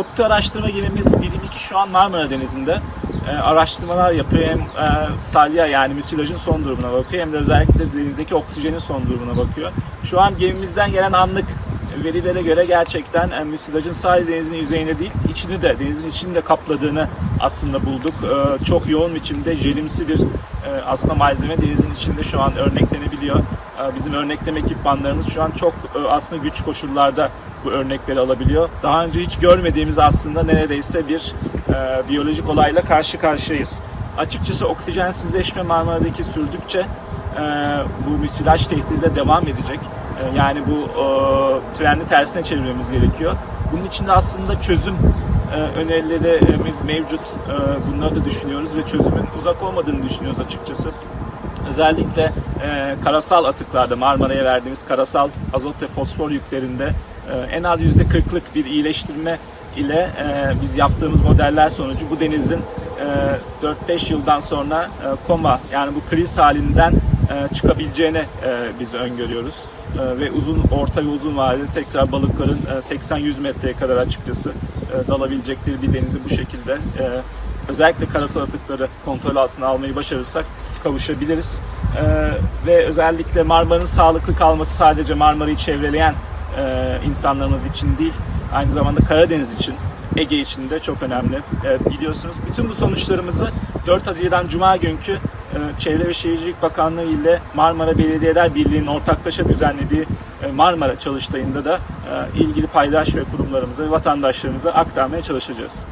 Aktu araştırma gemimiz Bilim 2 şu an Marmara Denizi'nde e, araştırmalar yapıyor. Hem e, salya yani müsilajın son durumuna bakıyor hem de özellikle denizdeki oksijenin son durumuna bakıyor. Şu an gemimizden gelen anlık verilere göre gerçekten e, müsilajın sadece denizin yüzeyinde değil, içini de denizin içini de kapladığını aslında bulduk. E, çok yoğun biçimde jelimsi bir e, aslında malzeme denizin içinde şu an örneklenebiliyor. E, bizim örnekleme ekipmanlarımız şu an çok e, aslında güç koşullarda bu örnekleri alabiliyor. Daha önce hiç görmediğimiz aslında neredeyse bir e, biyolojik olayla karşı karşıyayız. Açıkçası oksijensizleşme Marmara'daki sürdükçe e, bu müsilaj tehdidi de devam edecek. E, yani bu e, trendi tersine çevirmemiz gerekiyor. Bunun için de aslında çözüm e, önerilerimiz mevcut. E, bunları da düşünüyoruz ve çözümün uzak olmadığını düşünüyoruz açıkçası. Özellikle e, karasal atıklarda Marmara'ya verdiğimiz karasal azot ve fosfor yüklerinde en az %40'lık bir iyileştirme ile e, biz yaptığımız modeller sonucu bu denizin e, 4-5 yıldan sonra e, koma yani bu kriz halinden e, çıkabileceğini e, biz öngörüyoruz. E, ve uzun, orta ve uzun vadede tekrar balıkların e, 80-100 metreye kadar açıkçası e, dalabilecekleri bir denizi bu şekilde e, özellikle karasal atıkları kontrol altına almayı başarırsak kavuşabiliriz. Ee, ve özellikle Marmara'nın sağlıklı kalması sadece Marmara'yı çevreleyen e, insanlarımız için değil, aynı zamanda Karadeniz için, Ege için de çok önemli. Ee, biliyorsunuz bütün bu sonuçlarımızı 4 Haziran Cuma günkü e, Çevre ve Şehircilik Bakanlığı ile Marmara Belediyeler Birliği'nin ortaklaşa düzenlediği e, Marmara çalıştayında da e, ilgili paydaş ve kurumlarımıza ve vatandaşlarımıza aktarmaya çalışacağız.